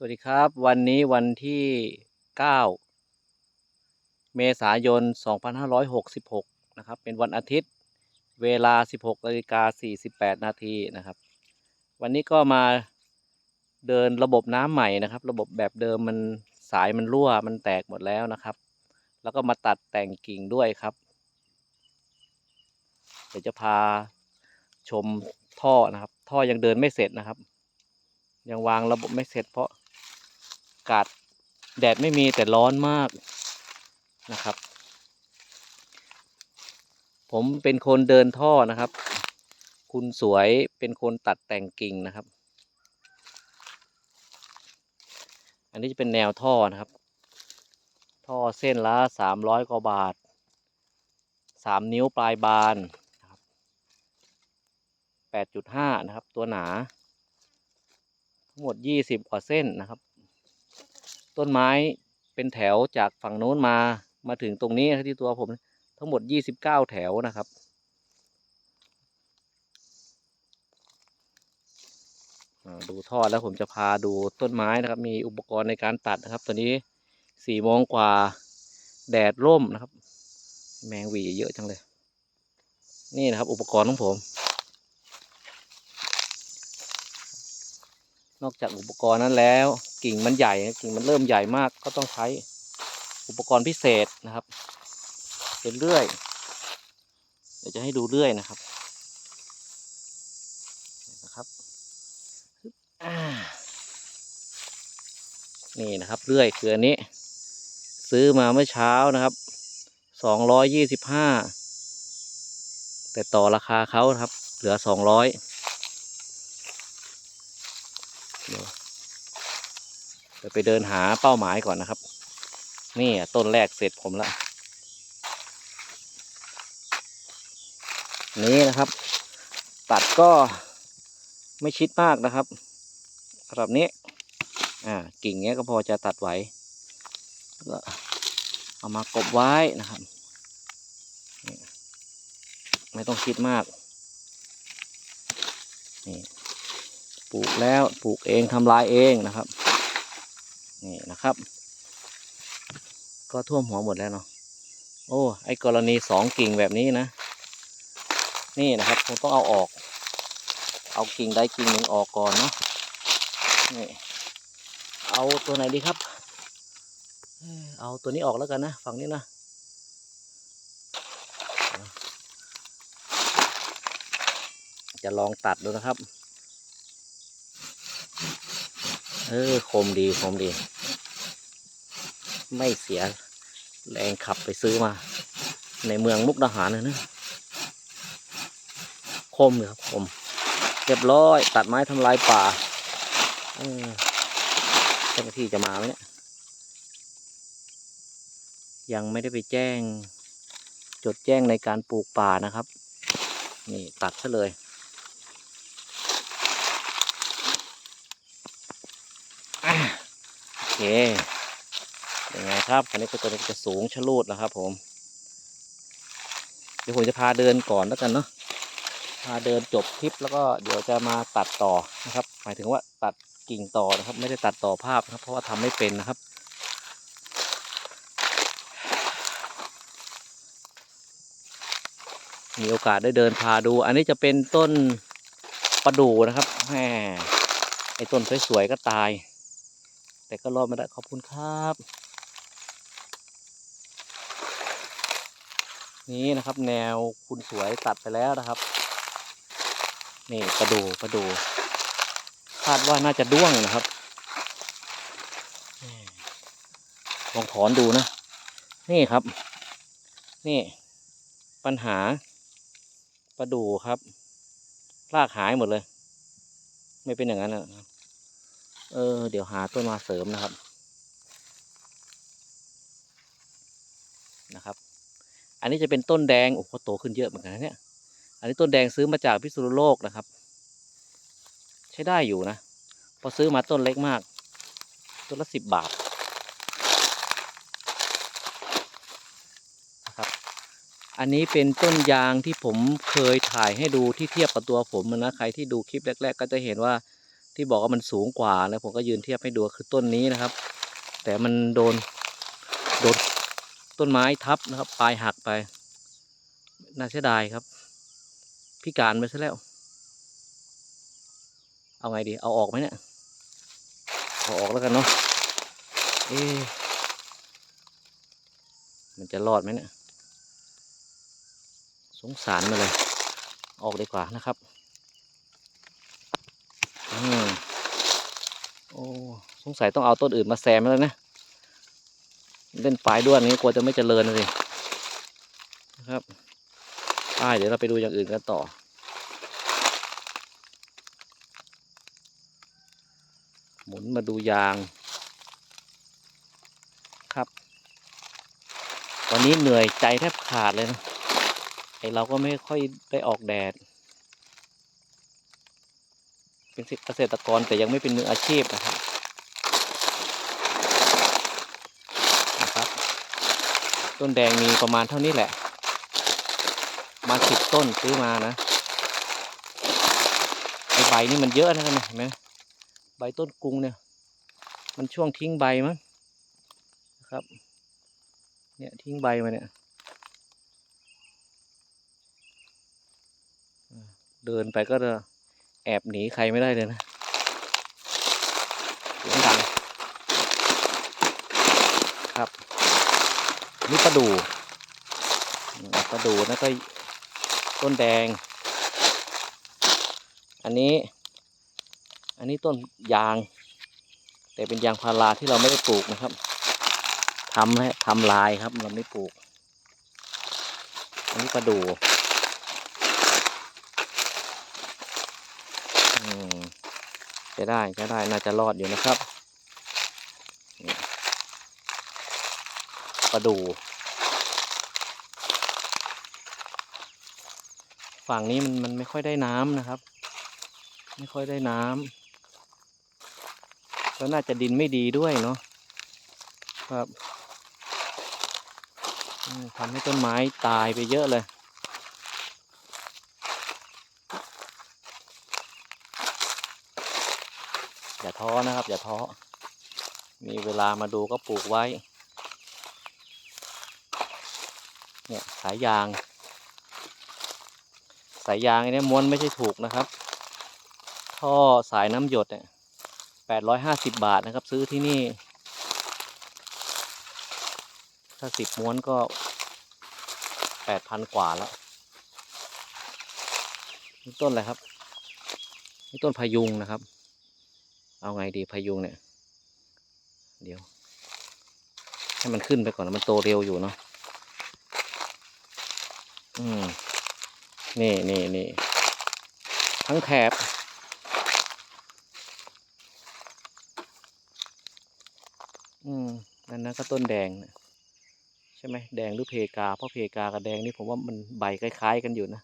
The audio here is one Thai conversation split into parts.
สวัสดีครับวันนี้วันที่ 9 เมษายน 2566 นะครับ เป็นวันอาทิตย์ เวลา 16นาฬิกา48 นาทีนะครับ วันนี้ก็มาเดินระบบน้ำใหม่นะครับ ระบบแบบเดิมมันสายมันรั่วมันแตกหมดแล้วนะครับ แล้วก็มาตัดแต่งกิ่งด้วยครับ เดี๋ยวจะพาชมท่อนะครับ ท่อยังเดินไม่เสร็จนะครับยังวางระบบไม่เสร็จเพราะากาศแดดไม่มีแต่ร้อนมากนะครับ ผมเป็นคนเดินท่อนะครับ คุณสวยเป็นคนตัดแต่งกิ่งนะครับ อันนี้จะเป็นแนวท่อนะครับ ท่อเส้นละสามร้อยกว่าบาทสามนิ้วปลายบานแปดจุดห้านะครับ ตัวหนา ทั้งหมดยี่สิบกว่าเส้นนะครับ ต้นไม้เป็นแถวจากฝั่งโน้นมามาถึงตรงนี้ที่ตัวผมทั้งหมดยี่สิบเก้าแถวนะครับ ดูท่อแล้วผมจะพาดูต้นไม้นะครับ มีอุปกรณ์ในการตัดนะครับ ตอนนี้สี่โมงกว่าแดดร่มนะครับ แมงวีเยอะจังเลย นี่นะครับอุปกรณ์ของผม นอกจากอุปกรณ์นั้นแล้ว กิ่งมันใหญ่กิ่งมันเริ่มใหญ่มากก็ต้องใช้อุปกรณ์พิเศษนะครับ เป็นเลื่อย เดี๋ยวจะให้ดูเลื่อยนะครับนะครับนี่นะครับเลื่อยคืออันนี้ ซื้อมาเมื่อเช้านะครับสองร้อยยี่สิบห้าแต่ต่อราคาเขาครับ เหลือสองร้อยเดี๋ยว เดี๋ยวไปเดินหาเป้าหมายก่อนนะครับ นี่ต้นแรกเสร็จผมและนี่นะครับ ตัดก็ไม่ชิดมากนะครับระดับนี้อ่ากิ่งเงี้ยก็พอจะตัดไหวแล้วก็เอามากบไว้นะครับ ไม่ต้องชิดมากนี่ปลูกแล้วปลูกเองทำลายเองนะครับ นี่นะครับ ก็ท่วมหัวหมดแล้วเนาะโอ้ไอกรณีสองกิ่งแบบนี้นะ นี่นะครับผมต้องเอาออก เอากิ่งใดกิ่งหนึ่งออกก่อนเนาะนี่เอาตัวไหนดีครับ เอาตัวนี้ออกแล้วกันนะ ฝั่งนี้นะจะลองตัดดูนะครับ เออคมดีคมดี ไม่เสียแรงขับไปซื้อมา ในเมืองมุกดาหารเลยนะคมเลยครับคม เรียบร้อย ตัดไม้ทำลายป่าเจ้าหน้าที่จะมาไหมเนี่ยยังไม่ได้ไปแจ้ง จดแจ้งในการปลูกป่านะครับ นี่ตัดซะเลย อะโอ เคเป็นไงครับอันนี้ก็ตัวนี้จะสูงชะลูดแล้วครับ ผม เดี๋ยวผมจะพาเดินก่อนแล้วกันเนาะพาเดินจบคลิปแล้วก็เดี๋ยวจะมาตัดต่อนะครับ หมายถึงว่าตัดกิ่งต่อนะครับ ไม่ได้ตัดต่อภาพนะครับ เพราะว่าทำไม่เป็นนะครับมีโอกาสได้เดินพาดู อันนี้จะเป็นต้นประดู่นะครับแหมไอ้ต้นสวยๆก็ตาย แต่ก็รอดมาได้ขอบคุณครับ นี่นะครับ แนวคุณสวยตัดไปแล้วนะครับ นี่ประดูประดูคาดว่าน่าจะด้วงนะครับลองถอนดูนะ นี่ครับ นี่ปัญหาประดูครับ รากหายหมดเลย ไม่เป็นอย่างนั้นนะ เออ เดี๋ยวหาต้นมาเสริมนะครับ นะครับ อันนี้จะเป็นต้นแดง โอ้โหโตขึ้นเยอะเหมือนกันนะเนี่ย อันนี้ต้นแดงซื้อมาจากพิษณุโลกนะครับ ใช้ได้อยู่นะ พอซื้อมาต้นเล็กมาก ต้นละสิบบาทนะครับอันนี้เป็นต้นยางที่ผมเคยถ่ายให้ดูที่เทียบกับตัวผมนะ ใครที่ดูคลิปแรก ๆ ก็จะเห็นว่า ที่บอกว่ามันสูงกว่าแล้วผมก็ยืนเทียบให้ดูคือต้นนี้นะครับ แต่มันโดนโดนต้นไม้ทับนะครับ ปลายหักไป น่าเสียดายครับ พิการไปซะแล้ว เอาไงดี เอาออกไหมเนี่ยเอาออกแล้วกันเนาะเอ๊ะมันจะรอดไหมเนี่ยสงสารมาเลย ออกดีกว่านะครับ อืมโอ้ส งสัยต้องเอาต้นอื่นมาแซมแล้วนะ เล่นปลายด้วนนี้กลัวจะไม่เจริญสินะครับไปเดี๋ยวเราไปดูอย่างอื่นกันต่อหมุนมาดูยางครับ วันนี้เหนื่อยใจแทบขาดเลยนะไอเราก็ไม่ค่อยได้ออกแดด เป็นเกษตรกรแต่ยังไม่เป็นมืออาชีพนะครับ ต้นแดงมีประมาณเท่านี้แหละ มาสิบต้นซื้อมานะไอใบนี่มันเยอะนะครับเนี่ยเห็นไหมใบต้นกรุงเนี่ย มันช่วงทิ้งใบมั้งนะครับ เนี่ยทิ้งใบมาเนี่ย เดินไปก็จะแอบหนีใครไม่ได้เลยนะเสียงดังครับ นี่ประดู่ประดู่นะก็ต้นแดง อันนี้ อันนี้ต้นยาง แต่เป็นยางพาราที่เราไม่ได้ปลูกนะครับทำให้ทำลายครับเราไม่ปลูก อันนี้ประดู่อืมใช้ได้ใช้ได้น่าจะรอดอยู่นะครับ ปลาดู ฝั่งนี้มันมันไม่ค่อยได้น้ำนะครับ ไม่ค่อยได้น้ำแล้วน่าจะดินไม่ดีด้วยเนาะครับทำให้ต้นไม้ตายไปเยอะเลยอย่าท้อนะครับ อย่าท้อมีเวลามาดูก็ปลูกไว้ เนี่ยสายยาง สายยางอันนี้ม้วนไม่ใช่ถูกนะครับ ท่อสายน้ำหยดเนี่ยแปดร้อยห้าสิบบาทนะครับ ซื้อที่นี่ ถ้าสิบม้วนก็แปดพันกว่าแล้วนี่ต้นอะไรครับนี่ต้นพายุงนะครับ เอาไงดีพายุงเนี่ย เดี๋ยว ให้มันขึ้นไปก่อน มันโตเร็วอยู่เนาะ อืมนี่นี่นี่ทั้งแถบอืมนั่นนะก็ต้นแดงนะใช่ไหมแดงหรือเพกา เพราะเพกากับแดงนี่ผมว่ามันใบคล้าย ๆ กันอยู่นะ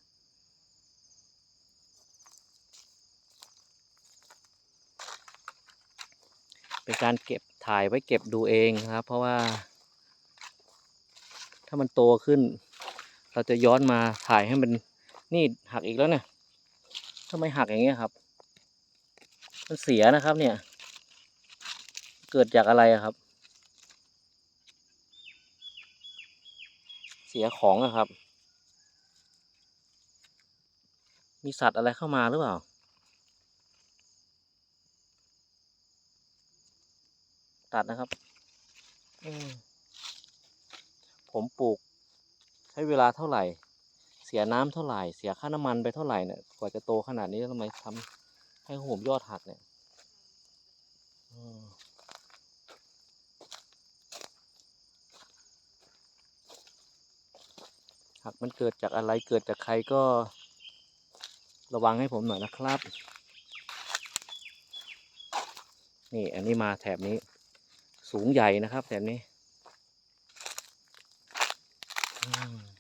เป็นการเก็บถ่ายไว้เก็บดูเองนะครับ เพราะว่า ถ้ามันโตขึ้น เราจะย้อนมาถ่ายให้มันนี่หักอีกแล้วเนี่ยทำไมหักอย่างเงี้ยครับ มันเสียนะครับเนี่ย เกิดจากอะไระครับ เสียของอะครับ มีสัตว์อะไรเข้ามาหรือเปล่า ตัดนะครับ ผมปลูก เวลาเท่าไหร่ เสียน้ำเท่าไหร่ เสียค่าน้ำมันไปเท่าไหร่เนี่ย กว่าจะโตขนาดนี้ทำไมทำให้ผมยอดหักเนี่ยหักมันเกิดจากอะไร เกิดจากใครก็ระวังให้ผมหน่อยนะครับ นี่อันนี้มาแถบนี้ สูงใหญ่นะครับแถบนี้อืม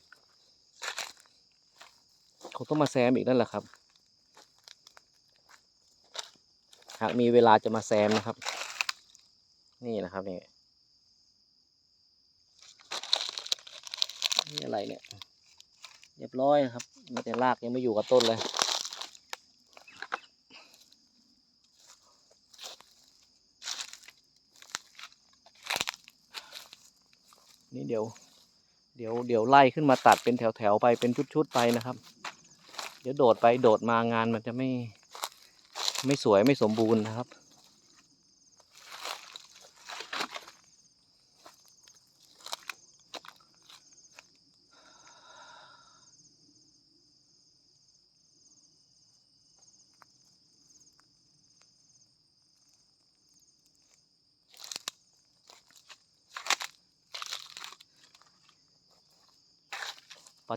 คงต้องมาแซมอีกนั่นแหละครับ หากมีเวลาจะมาแซมนะครับ นี่นะครับนี่นี่อะไรเนี่ยเรียบร้อยครับมีแต่รากยังไม่อยู่กับต้นเลย นี่เดี๋ยว เดี๋ยวเดี๋ยวไล่ขึ้นมาตัดเป็นแถวๆไปเป็นชุดๆไปนะครับ เดี๋ยวโดดไปโดดมางานมันจะไม่ ไม่สวยไม่สมบูรณ์นะครับ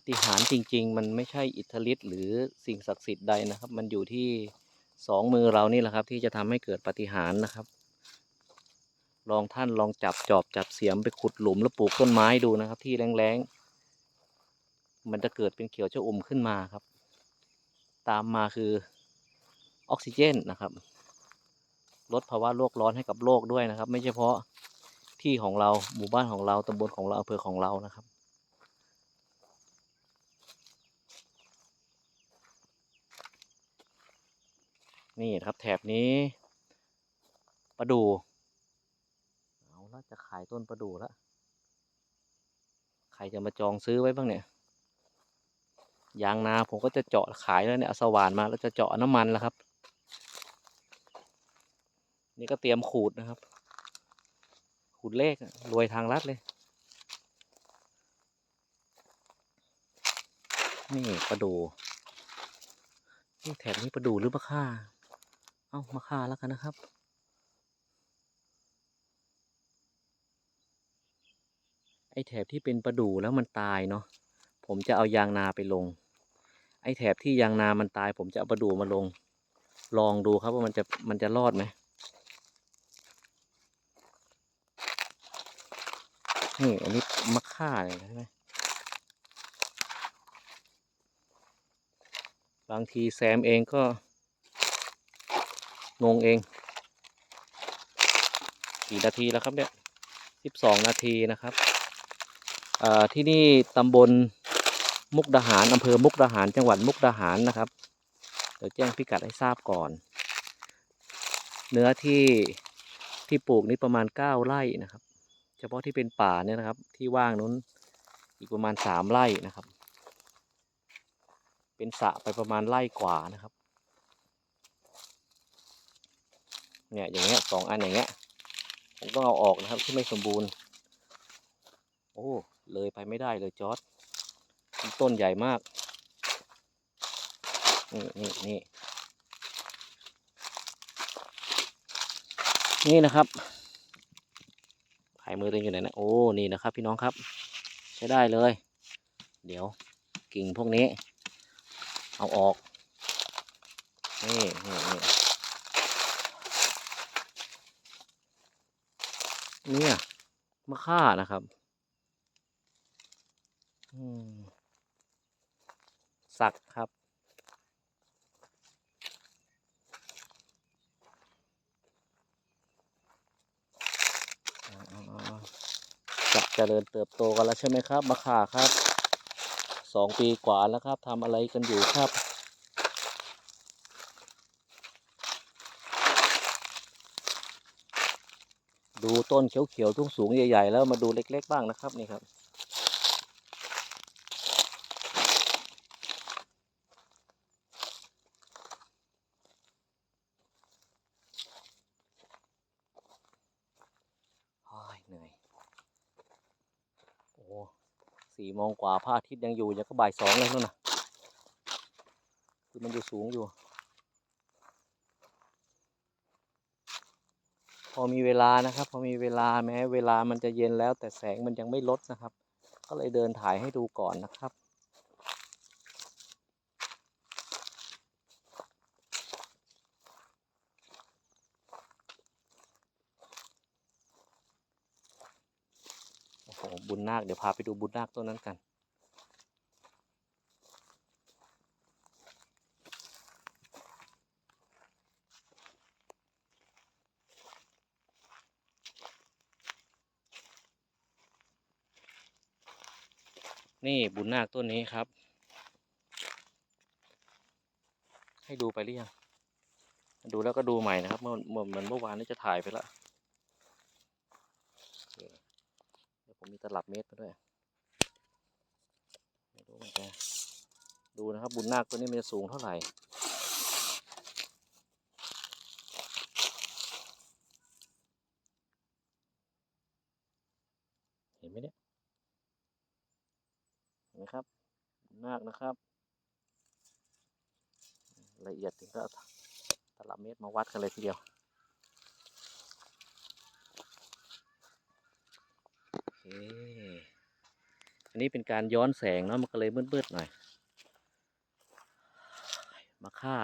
ฏิหารจริง ๆ มันไม่ใช่อิทธิฤทธิ์หรือสิ่งศักดิ์สิทธิ์ใดนะครับ มันอยู่ที่สองมือเรานี่แหละครับ ที่จะทำให้เกิดปฏิหารนะครับ ลองท่านลองจับจอบจับเสียมไปขุดหลุมแล้วปลูกต้นไม้ดูนะครับ ที่แรงๆมันจะเกิดเป็นเขียวชอุ่มขึ้นมาครับ ตามมาคือออกซิเจนนะครับ ลดภาวะโลกร้อนให้กับโลกด้วยนะครับ ไม่เฉพาะที่ของเราหมู่บ้านของเราตำบลของเราอำเภอของเรานะครับ นี่นะครับแถบนี้ประดูเอาละจะขายต้นประดูแล้วใครจะมาจองซื้อไว้บ้างเนี่ยยางนาผมก็จะเจาะขายแล้วเนี่ยสว่านมาแล้วจะเจาะน้ำมันแล้วครับ นี่ก็เตรียมขูดนะครับ ขูดเลขรวยทางลัดเลย นี่ประดูนี่แถบนี้ประดูหรือมะค่า เอามาค่าแล้วกันนะครับ ไอ้แถบที่เป็นประดู่แล้วมันตายเนาะผมจะเอายางนาไปลง ไอ้แถบที่ยางนามันตาย ผมจะเอาประดู่มาลง ลองดูครับว่ามันจะมันจะรอดไหมนี่อันนี้มะค่าเนี่ยใช่ไหมบางทีแซมเองก็ งงเอง กี่นาทีแล้วครับเนี่ยสิบสองนาทีนะครับที่นี่ตำบลมุกดาหารอำเภอมุกดาหารจังหวัดมุกดาหารนะครับ เดี๋ยวแจ้งพิกัดให้ทราบก่อน เนื้อที่ที่ปลูกนี่ประมาณเก้าไร่นะครับ เฉพาะที่เป็นป่าเนี่ยนะครับ ที่ว่างนู้นอีกประมาณสามไร่นะครับ เป็นสระไปประมาณไร่กว่านะครับ เนี่ยอย่างเงี้ยสองอันอย่างเงี้ยผมต้องเอาออกนะครับที่ไม่สมบูรณ์ โอ้เลยไปไม่ได้เลยจอร์ดต้นใหญ่มากนี่นี่นี่นี่นะครับขายมือตัวเองอยู่ไหนนะโอ้นี่นะครับ พี่น้องครับ ใช้ได้เลย เดี๋ยวกิ่งพวกนี้ เอาออกนี่นี่นี่ เนี่ยมะค่านะครับสักครับจะเจริญเติบโตกันแล้วใช่ไหมครับมะข่าครับสองปีกว่าแล้วครับทำอะไรกันอยู่ครับ ดูต้นเขียวๆทุ่งสูงใหญ่ ๆ แล้วมาดูเล็ก ๆ บ้างนะครับนี่ครับโอ้ยเหนื่อย โอ้สี่โมงกว่าพระอาทิตย์ยังอยู่ ยังก็บ่ายสองเลยนู่นนะคือมันอยู่สูงอยู่ อมีเวลานะครับ พอมีเวลาแม้ เวลามันจะเย็นแล้ว แต่แสงมันยังไม่ลดนะครับ ก็เลยเดินถ่ายให้ดูก่อนนะครับโอ้โหบุญนาคเดี๋ยวพาไปดูบุญนาคต้นนั้นกัน นี่บุญนาคต้นนี้ครับ ให้ดูไปหรือยังดูแล้วก็ดูใหม่นะครับ เมื่อเมื่อเหมือนเมื่อวานนี้จะถ่ายไปแล้วโอเดี๋ยวผมมีตลับเมตรมาด้วยไม่รู้มันจะดูนะครับ บุญนาคตัวนี้มันจะสูงเท่าไหร่เห็นไหมเนี่ย เห็นไหมครับ บุญนาคนะครับ ละเอียดถึงก็ตลับเมตรมาวัดกันเลยทีเดียวโอเคอันนี้เป็นการย้อนแสงเนาะมันก็เลยมืดๆหน่อย มาฆ่า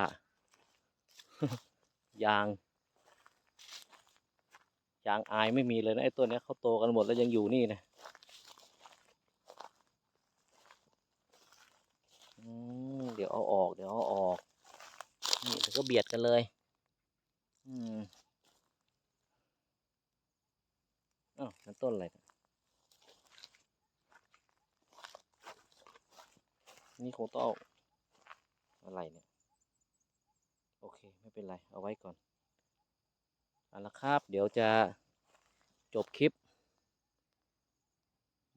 ยาง ยางอายไม่มีเลยนะไอ้ตัวนี้เขาโตกันหมดแล้วยังอยู่นี่นะอืม เดี๋ยวเอาออก เดี๋ยวเอาออก นี่เดี๋ยวก็เบียดกันเลย อืมอ้าวนั่นต้นอะไรนี่ยนี่คงต้องเอาอะไรเนี่ย โอเค ไม่เป็นไร เอาไว้ก่อนเอาละครับ เดี๋ยวจะจบคลิป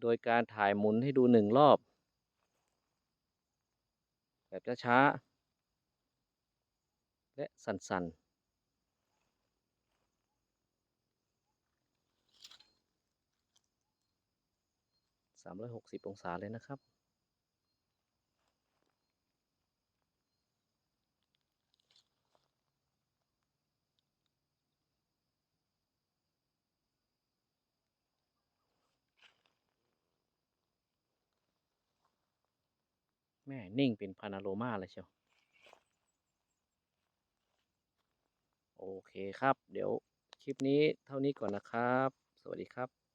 โดยการถ่ายหมุนให้ดูหนึ่งรอบ แบบช้าๆ และสั่นๆ360 องศาเลยนะครับ นิ่งเป็นพานาโรมาเลยเชียว โอเคครับ เดี๋ยวคลิปนี้เท่านี้ก่อนนะครับ สวัสดีครับ